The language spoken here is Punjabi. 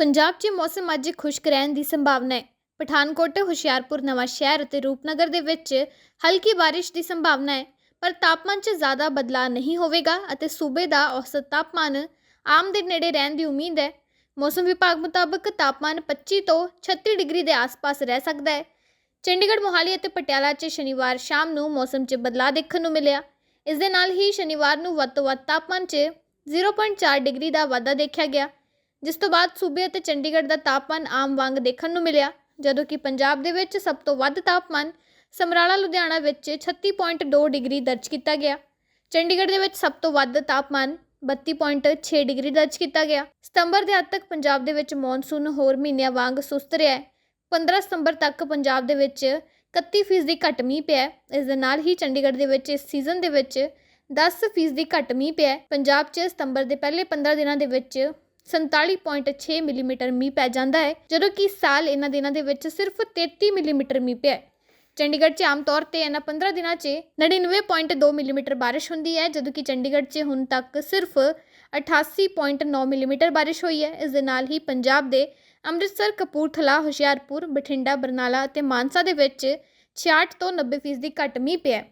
ਪੰਜਾਬ 'ਚ ਮੌਸਮ ਅੱਜ ਖੁਸ਼ਕ ਰਹਿਣ ਦੀ ਸੰਭਾਵਨਾ ਹੈ। ਪਠਾਨਕੋਟ, ਹੁਸ਼ਿਆਰਪੁਰ, ਨਵਾਂ ਸ਼ਹਿਰ ਅਤੇ ਰੂਪਨਗਰ ਦੇ ਵਿੱਚ ਹਲਕੀ ਬਾਰਿਸ਼ ਦੀ ਸੰਭਾਵਨਾ ਹੈ, ਪਰ ਤਾਪਮਾਨ 'ਚ ਜ਼ਿਆਦਾ ਬਦਲਾਅ ਨਹੀਂ ਹੋਵੇਗਾ ਅਤੇ ਸੂਬੇ ਦਾ ਔਸਤ ਤਾਪਮਾਨ ਆਮ ਦੇ ਨੇੜੇ ਰਹਿਣ ਦੀ ਉਮੀਦ ਹੈ। ਮੌਸਮ ਵਿਭਾਗ ਮੁਤਾਬਕ ਤਾਪਮਾਨ 25 ਤੋਂ 36 ਡਿਗਰੀ ਦੇ ਆਸ-ਪਾਸ ਰਹਿ ਸਕਦਾ ਹੈ। ਚੰਡੀਗੜ੍ਹ, ਮੋਹਾਲੀ ਅਤੇ ਪਟਿਆਲਾ 'ਚ ਸ਼ਨੀਵਾਰ ਸ਼ਾਮ ਨੂੰ ਮੌਸਮ 'ਚ ਬਦਲਾਅ ਦੇਖਣ ਨੂੰ ਮਿਲਿਆ। ਇਸ ਦੇ ਨਾਲ ਹੀ ਸ਼ਨੀਵਾਰ ਨੂੰ ਵੱਧ ਤੋਂ ਵੱਧ ਤਾਪਮਾਨ 'ਚ 0.4 ਡਿਗਰੀ ਦਾ ਵਾਧਾ ਦੇਖਿਆ ਗਿਆ। ਜਿਸ ਤੋਂ ਬਾਅਦ ਸੂਬੇ ਅਤੇ ਚੰਡੀਗੜ੍ਹ ਦਾ ਤਾਪਮਾਨ ਆਮ ਵਾਂਗ ਦੇਖਣ ਨੂੰ ਮਿਲਿਆ, ਜਦੋਂ ਕਿ ਪੰਜਾਬ ਦੇ ਵਿੱਚ ਸਭ ਤੋਂ ਵੱਧ ਤਾਪਮਾਨ ਸਮਰਾਲਾ, ਲੁਧਿਆਣਾ ਵਿੱਚ 36.2 ਡਿਗਰੀ ਦਰਜ ਕੀਤਾ ਗਿਆ। ਚੰਡੀਗੜ੍ਹ ਦੇ ਵਿੱਚ ਸਭ ਤੋਂ ਵੱਧ ਤਾਪਮਾਨ 32.6 ਡਿਗਰੀ ਦਰਜ ਕੀਤਾ ਗਿਆ। ਸਤੰਬਰ ਦੇ ਅੱਧ ਤੱਕ ਪੰਜਾਬ ਦੇ ਵਿੱਚ ਮੌਨਸੂਨ ਹੋਰ ਮਹੀਨਿਆਂ ਵਾਂਗ ਸੁਸਤ ਰਿਹਾ ਹੈ। 15 ਸਤੰਬਰ ਤੱਕ ਪੰਜਾਬ ਦੇ ਵਿੱਚ 31% ਦੀ ਘੱਟ ਮੀਂਹ ਪਿਆ ਇਸ ਦੇ ਨਾਲ ਹੀ ਚੰਡੀਗੜ੍ਹ ਦੇ ਵਿੱਚ ਇਸ ਸੀਜ਼ਨ ਦੇ ਵਿੱਚ 10% ਦੀ ਘੱਟ ਮੀਂਹ ਪਿਆ ਪੰਜਾਬ 'ਚ ਸਤੰਬਰ ਦੇ ਪਹਿਲੇ 15 ਦਿਨਾਂ ਦੇ ਵਿੱਚ 47.6 ਮਿਲੀਮੀਟਰ ਮੀਂਹ ਪੈ ਜਾਂਦਾ ਹੈ, ਜਦੋਂ ਕਿ ਸਾਲ ਇਹਨਾਂ ਦਿਨਾਂ ਦੇ ਵਿੱਚ ਸਿਰਫ 33 ਮਿਲੀਮੀਟਰ ਮੀਂਹ ਪਿਆ ਚੰਡੀਗੜ੍ਹ 'ਚ ਆਮ ਤੌਰ ਤੇ ਇਹਨਾਂ 15 ਦਿਨਾਂ 'ਚ 99.2 ਮਿਲੀਮੀਟਰ ਬਾਰਿਸ਼ ਹੁੰਦੀ ਹੈ, ਜਦੋਂ ਕਿ ਚੰਡੀਗੜ੍ਹ 'ਚ ਹੁਣ ਤੱਕ ਸਿਰਫ 88.9 ਮਿਲੀਮੀਟਰ ਬਾਰਿਸ਼ ਹੋਈ ਹੈ। ਇਸ ਦੇ ਨਾਲ ਹੀ ਪੰਜਾਬ ਦੇ ਅੰਮ੍ਰਿਤਸਰ, ਕਪੂਰਥਲਾ, ਹੁਸ਼ਿਆਰਪੁਰ, ਬਠਿੰਡਾ, ਬਰਨਾਲਾ ਅਤੇ ਮਾਨਸਾ ਦੇ ਵਿੱਚ 66 ਤੋਂ 90% ਦੀ ਘੱਟ ਮੀਂਹ ਪਿਆ